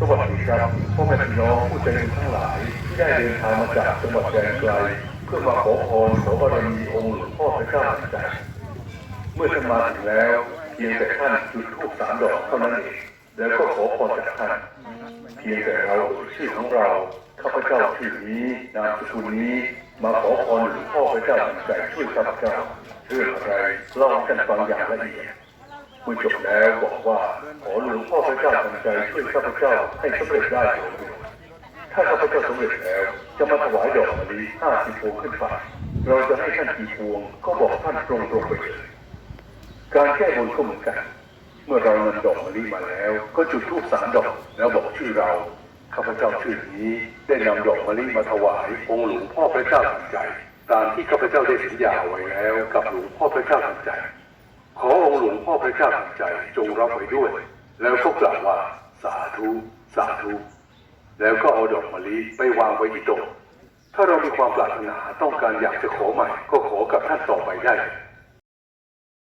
สวัสดีครับพ่อแม่พี่น้องผู้ใจบุญทั้งหลายที่ได้เดินทางมาจากจังหวัดแดนไกลเพื่อมาขอพรขอบารมีองค์หลวงพ่อพระเจ้าทันใจเมื่อท่านมาถึงแล้วเพียงแต่ท่านจุดธูปสามดอกเท่านั้นเองแล้วก็ขอพรจากท่านเพียงแต่เราชื่อของเราข้าพเจ้าชื่อนี้นามสกุลนี้มาขอพรหลวงพ่อพระเจ้าทันใจช่วยข้าพเจ้าเรื่องอะไรเล่าให้กันฟังอย่างละเอียดเมื่อจบแล้วบอกว่า ลวงพ่อพระเจ้าทันใจช่วยข้าพเจ้าให้สำเร็จได้ดยเร็วถ้าข้าพเจ้าสำเร็จแล้ว จะมาถวายดอกมะลิห้าสิบพวงขึ้นไปเราจะให้ท่านกี่พวงก็บอกท่านตรงๆไปเลยการแก้บนก็เหมือนกัน เมื่อเรานำดอกมะลิมาแล้ว ก็จุดธูปสามดอกแล้วบอกชื่อเราข้าพเจ้าชื่อนี้ได้นำดอกมะลิมาถวายองค์หลวงพ่อพระเจ้าทันใจ ตามที่ข้าพเจ้าได้สัญญาไว้แล้ว กับหลวงพ่อพระเจ้าทันใจ ขอองค์หลวงพ่อพระเจ้าทันใจ จงรับไว้ด้วย แล้วก็กล่าวว่าสาธุสาธุแล้วก็เอาดอกมะลิไปวางไว้ที่โต๊ะถ้าเรามีความปรารถนาต้องการอยากจะขอใหม่ ก็ขอกับท่านต่อไปได้